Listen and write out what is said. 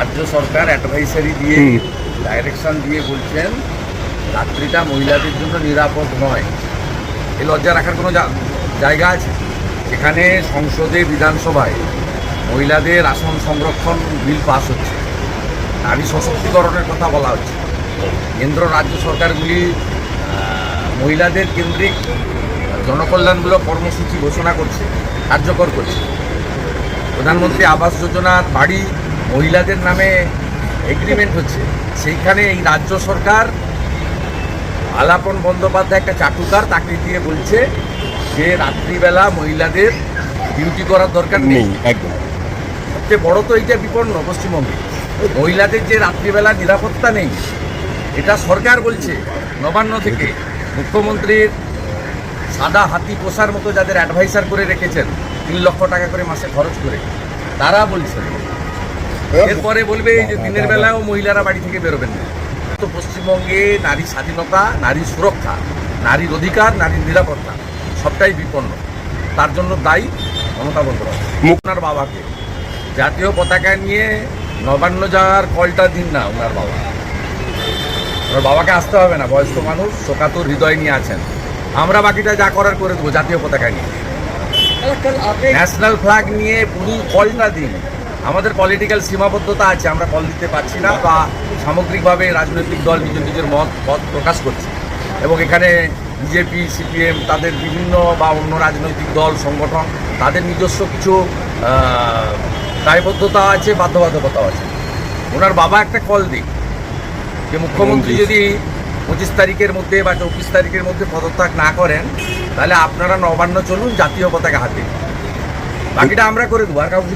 রাজ্য সরকার অ্যাডভাইসারি দিয়ে ডাইরেকশন দিয়ে বলছেন রাত্রিটা মহিলাদের জন্য নিরাপদ নয়। এ লজ্জা রাখার কোনো জায়গা আছে? এখানে সংসদে বিধানসভায় মহিলাদের আসন সংরক্ষণ বিল পাস হচ্ছে। নারী সশক্তিকরণের কথা বলা হচ্ছে। কেন্দ্র রাজ্য সরকারগুলি মহিলাদের কেন্দ্রিক জনকল্যাণমূলক কর্মসূচি ঘোষণা করছে কার্যকর করছে। প্রধানমন্ত্রী আবাস যোজনার বাড়ি মহিলাদের নামে এগ্রিমেন্ট হচ্ছে। সেইখানে এই রাজ্য সরকার আলাপন বন্দ্যোপাধ্যায় একটা চাটুকার তাকে দিয়ে বলছে যে রাত্রিবেলা মহিলাদের ডিউটি করার দরকার নেই। একদম। সবচেয়ে বড় তো এইটা বিপন্ন পশ্চিমবঙ্গে। মহিলাদের যে রাত্রিবেলা নিরাপত্তা নেই এটা সরকার বলছে নবান্ন থেকে। মুখ্যমন্ত্রীর সাদা হাতি পোষার মতো যাদের অ্যাডভাইসার করে রেখেছেন তিন লক্ষ টাকা করে মাসে খরচ করে তারা বলছেন এরপরে বলবে এই যে দিনের বেলাও মহিলারা বাড়ি থেকে বেরোবেন না। তো পশ্চিমবঙ্গে নারী স্বাধীনতা নারী সুরক্ষা নারীর অধিকার নারীর নিরাপত্তা সবটাই বিপন্ন। তার জন্য দায়ী মমতা বন্দ্যোপাধ্যায়। ওনার বাবাকে। জাতীয় পতাকা নিয়ে নবান্ন যাওয়ার কলটা দিন না ওনার বাবা। ওনার বাবাকে আসতে হবে না বয়স্ক মানুষ শোকাতুর হৃদয় নিয়ে আছেন। আমরা বাকিটা যা করার করে দেবো জাতীয় পতাকা নিয়ে। ন্যাশনাল ফ্ল্যাগ নিয়ে পুরো কলটা দিন। আমাদের পলিটিক্যাল সীমাবদ্ধতা আছে আমরা কল দিতে পারছি না বা সামগ্রিকভাবে রাজনৈতিক দল নিজ নিজের মত পথ প্রকাশ করছে। এবং এখানে বিজেপি সিপিএম তাদের বিভিন্ন বা অন্য রাজনৈতিক দল সংগঠন তাদের নিজস্ব কিছু দায়বদ্ধতা আছে বাধ্যবাধকতাও আছে। ওনার বাবা একটা কল দিক যে মুখ্যমন্ত্রী যদি পঁচিশ তারিখের মধ্যে বা চব্বিশ তারিখের মধ্যে পদত্যাগ না করেন তাহলে আপনারা নবান্ন চলুন জাতীয় পতাকা হাতে। বাকিটা আমরা করে দেবো আর কাউকে